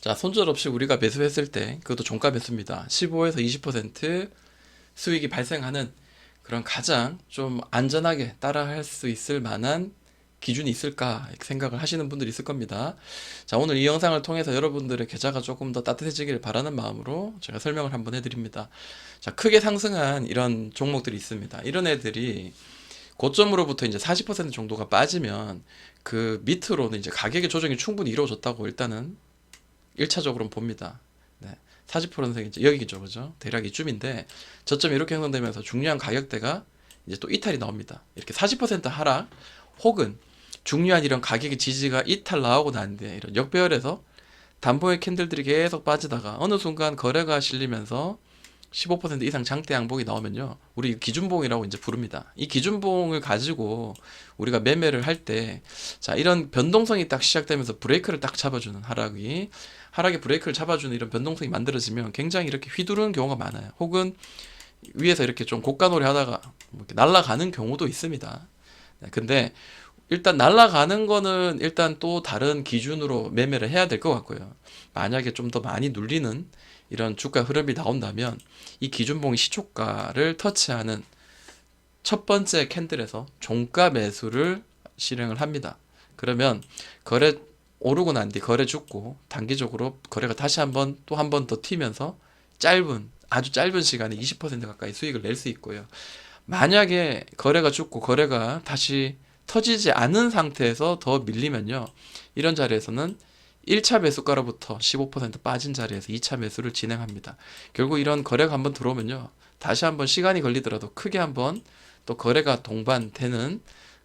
자, 손절 없이 우리가 매수했을 때 그것도 종가 매수입니다. 15에서 20% 수익이 발생하는 그런 가장 좀 안전하게 따라할 수 있을 만한 기준이 있을까 생각을 하시는 분들이 있을 겁니다. 자, 오늘 이 영상을 통해서 여러분들의 계좌가 조금 더 따뜻해지길 바라는 마음으로 제가 설명을 한번 해드립니다. 자, 크게 상승한 이런 종목들이 있습니다. 이런 애들이 고점으로부터 이제 40% 정도가 빠지면 그 밑으로는 이제 가격의 조정이 충분히 이루어졌다고 일단은 1차적으로는 봅니다. 네. 40%는 이제 여기죠, 그죠? 대략 이쯤인데 저점이 이렇게 형성되면서 중요한 가격대가 이제 또 이탈이 나옵니다. 이렇게 40% 하락 혹은 중요한 이런 가격의 지지가 이탈 나오고 난 뒤에 이런 역배열에서 담보의 캔들들이 계속 빠지다가 어느 순간 거래가 실리면서 15% 이상 장대 양봉이 나오면요. 우리 기준봉이라고 이제 부릅니다. 이 기준봉을 가지고 우리가 매매를 할 때, 자, 이런 변동성이 딱 시작되면서 브레이크를 딱 잡아주는 하락이, 하락의 브레이크를 잡아주는 이런 변동성이 만들어지면 굉장히 이렇게 휘두르는 경우가 많아요. 혹은 위에서 이렇게 좀 고가놀이 하다가 뭐 날아가는 경우도 있습니다. 네, 근데 일단 날아가는 거는 일단 또 다른 기준으로 매매를 해야 될 것 같고요. 만약에 좀 더 많이 눌리는 이런 주가 흐름이 나온다면 이 기준봉 시초가를 터치하는 첫 번째 캔들에서 종가 매수를 실행을 합니다. 그러면 거래 오르고 난 뒤 거래 죽고 단기적으로 거래가 다시 한번 또 한 번 더 튀면서 짧은 아주 짧은 시간에 20% 가까이 수익을 낼 수 있고요. 만약에 거래가 죽고 거래가 다시 터지지 않은 상태에서 더 밀리면요. 이런 자리에서는 1차 매수가로부터 15% 빠진 자리에서 2차 매수를 진행합니다. 결국 이런 거래가 한번 들어오면요. 다시 한번 시간이 걸리더라도 크게 한번 또 거래가 동반되는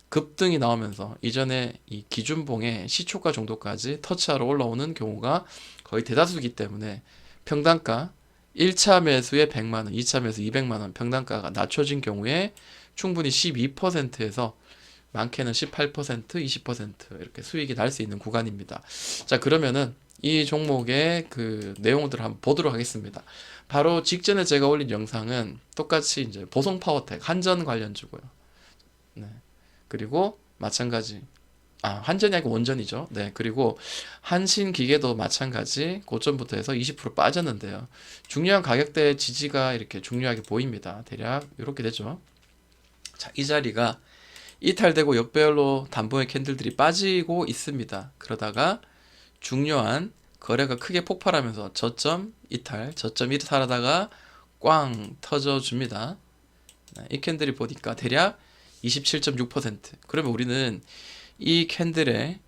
급등이 나오면서 이전에 이 기준봉의 시초가 정도까지 터치하러 올라오는 경우가 거의 대다수이기 때문에 평단가 1차 매수에 100만 원, 2차 매수 200만 원 평단가가 낮춰진 경우에 충분히 12%에서 많게는 18%, 20% 이렇게 수익이 날 수 있는 구간입니다. 자, 그러면은 이 종목의 그 내용들을 한번 보도록 하겠습니다. 바로 직전에 제가 올린 영상은 똑같이 이제 보성 파워텍 한전 관련주고요. 네. 그리고 마찬가지 아, 한전이 아니고 원전이죠. 네. 그리고 한신 기계도 마찬가지 고점부터 해서 20% 빠졌는데요. 중요한 가격대 지지가 이렇게 중요하게 보입니다. 대략 이렇게 되죠. 자, 이 자리가 이탈되고 역배열로 담보의 캔들들이 빠지고 있습니다. 그러다가 중요한 거래가 크게 폭발하면서 저점 이탈, 저점 이탈하다가 꽝 터져 줍니다. 네, 이 캔들이 보니까 대략 27.6%. 그러면 우리는 이 캔들의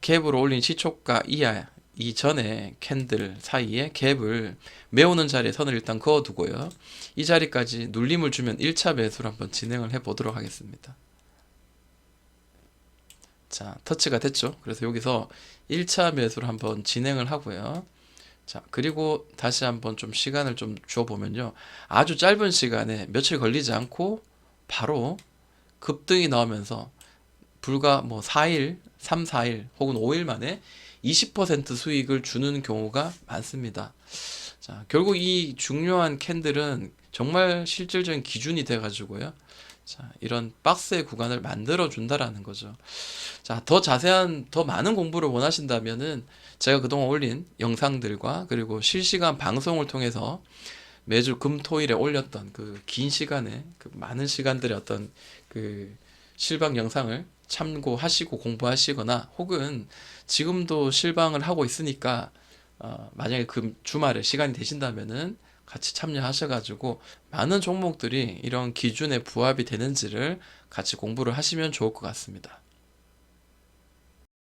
갭으로 올린 시초가 이하 이전에 캔들 사이에 갭을 메우는 자리에 선을 일단 그어두고요. 이 자리까지 눌림을 주면 1차 매수를 한번 진행을 해 보도록 하겠습니다. 자, 터치가 됐죠. 그래서 여기서 1차 매수를 한번 진행을 하고요. 자, 그리고 다시 한번 좀 시간을 좀 주어보면요. 아주 짧은 시간에 며칠 걸리지 않고 바로 급등이 나오면서 불과 뭐 4일, 3, 4일 혹은 5일 만에 20% 수익을 주는 경우가 많습니다. 자, 결국 이 중요한 캔들은 정말 실질적인 기준이 돼가지고요. 자, 이런 박스의 구간을 만들어 준다라는 거죠. 자, 더 자세한, 더 많은 공부를 원하신다면은 제가 그동안 올린 영상들과 그리고 실시간 방송을 통해서 매주 금, 토, 일에 올렸던 그 긴 시간에 그 많은 시간들의 어떤 그 실방 영상을 참고하시고 공부하시거나 혹은 지금도 실방을 하고 있으니까 어, 만약에 그 주말에 시간이 되신다면은 같이 참여하셔가지고 많은 종목들이 이런 기준에 부합이 되는지를 같이 공부를 하시면 좋을 것 같습니다.